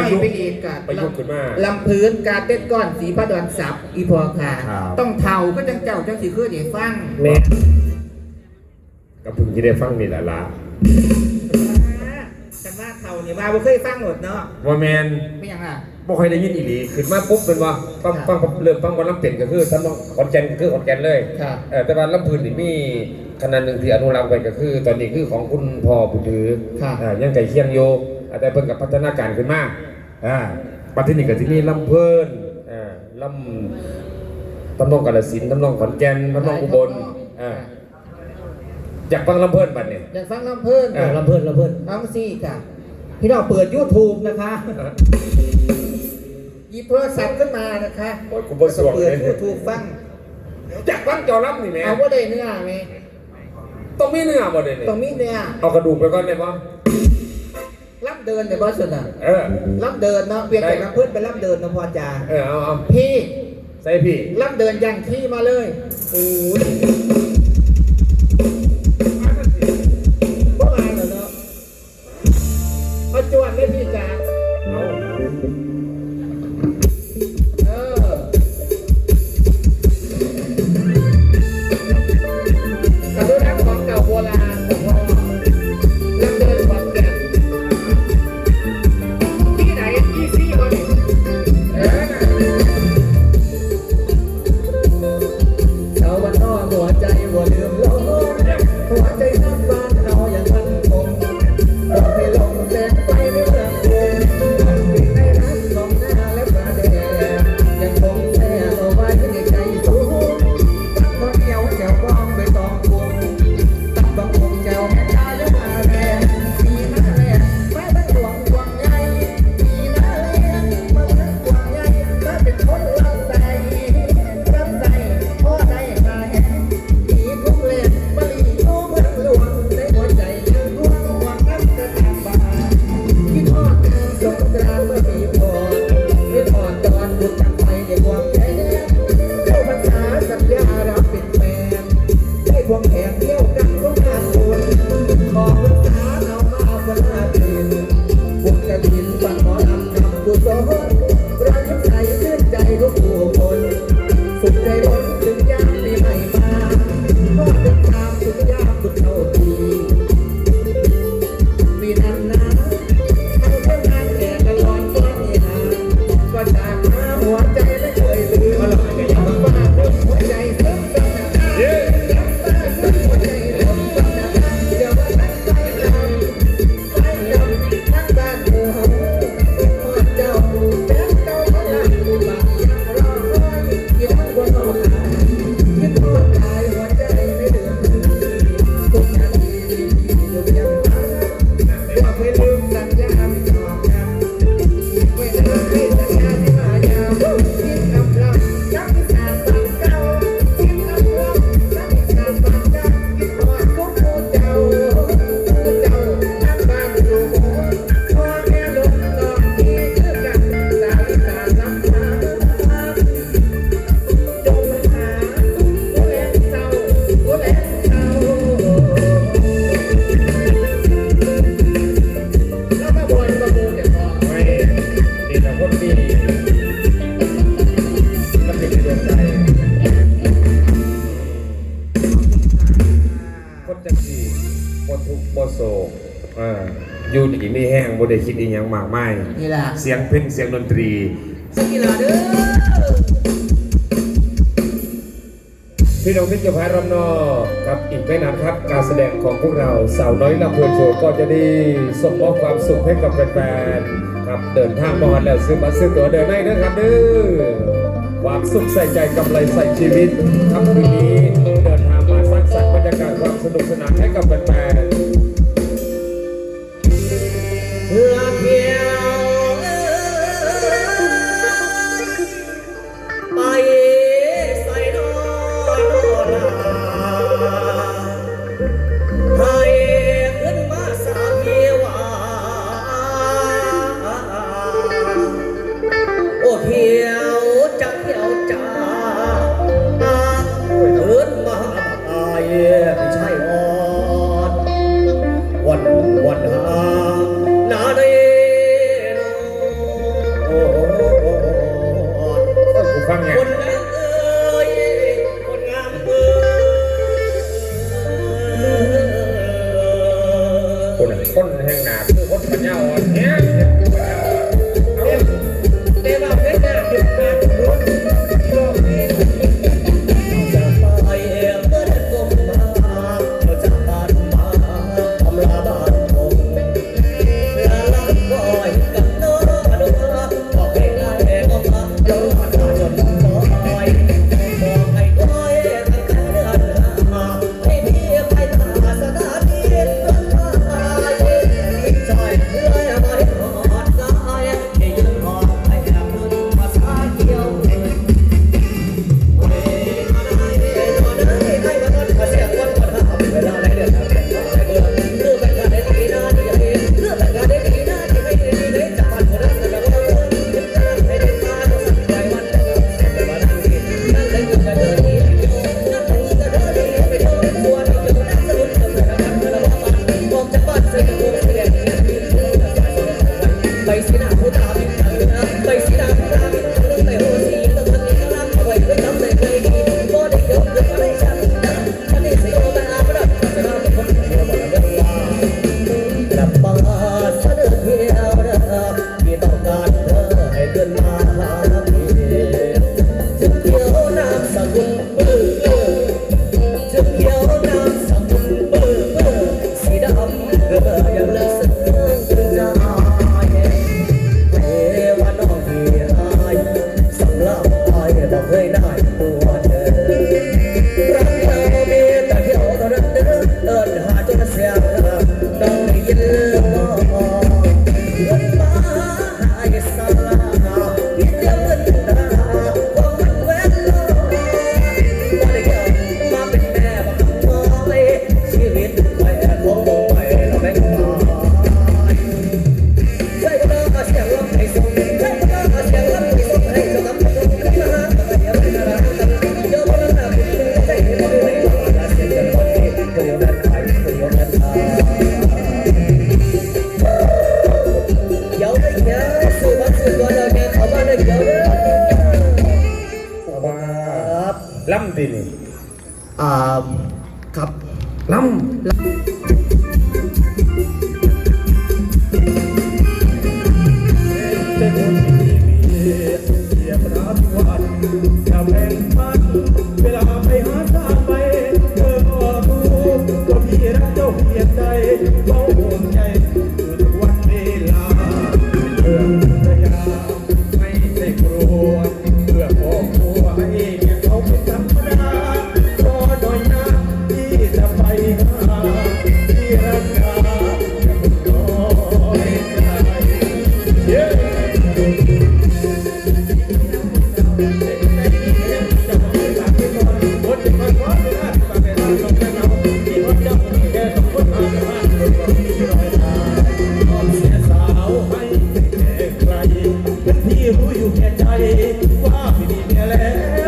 ย่อยไปอีกกะประยุกต์ขึ้นมาลำพื้นการเต้นก้อนสีพระดอนสับอีพอค่ะ ครับ ต้องเท่าก็จังเจ้าจังสีคือเดี๋ยวฟังแม่ก็เพิ่งที่ได้ฟังนี่แหละล่ะกันว่าเท่านี่ว่าบ่เคยฟังหมดเนาะว่าแมนไม่ยังอะ บ่ค่อยได้ยินอีหลีขึ้นมาปุ๊บเป็นว่าฟังครับฟังเริ่มฟังบอลลำเป็ดก็คือทำนองขอนแก่นก็คือขอนแก่นเลยครับ เออแต่ว่าลำพูนนี่มีขนาดหนึ่งที่อนุรักษ์ไว้ก็คือ ตอนนี้คือของคุณพ่อผู้ถือครับอ่ายังไก่เคียงโย แต่เพิ่นกับพัฒนาการขึ้นมาอ่าปัจจุบันก็ที่นี่ลำเพิ่นอ่าลำตำนองกาฬสินธุ์ตำนองขอนแก่นตำนองอุบลอ่าอยากฟังลำเพิ่นบัดนี่อยากฟังลำเพิ่นอ่าลำเพิ่นลำเพิ่นฟังซี่ค่ะพี่น้องเปิด YouTube นะคะหยิบโทรศัพท์ขึ้นมานะคะโอ้ยกูบ่สวงเปิเลดย YouTube ฟังอยากฟังเจอรับนี่แหม่เอาว่าได้เนื้อไหมต้องมีเนื้อบ่ได้นี่ต้องมีเนื้อเอากระดูกไปก่อนได้บ่รับ เดินแต่บอสน่ะเออ รับเดินเนาะเปลี่ยนจากได้ลำเพิ่นเป็นรับเดินนะพอจาเออเอาเอาพี่ใส่พี่รับเดินอย่างที่มาเลยโอ้ยเมื่อวานเหรอเนาะเอาจวนไม่พี่จ๋าเอา หยังมากมายนี่แหละเสียงเพลงเสียงดนตรีสกีฬาเด้อพี่น้องที่จะพายรำนอครับอีกไม่นานครับ การแสดงของพวกเราสาวน้อยลำเพลินโชว์ก็จะได้ส่งมอบความสุขให้กับแฟนๆครับเดินทางมาวันแล้วซื้อบัตรซื้อตั๋วเดินได้นะครับเด้อความสุขใส่ใจกำไรใส่ชีวิตครับคืนนี้เดินทางมาสร้างสรรค์บรรยากาศความสนุกสนานให้กับแฟนๆ พี่รู้อยู่แก่ใจว่าไม่มีเมียแล้ว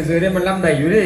งซื้อได้มันล่ำได้อยู่ดิ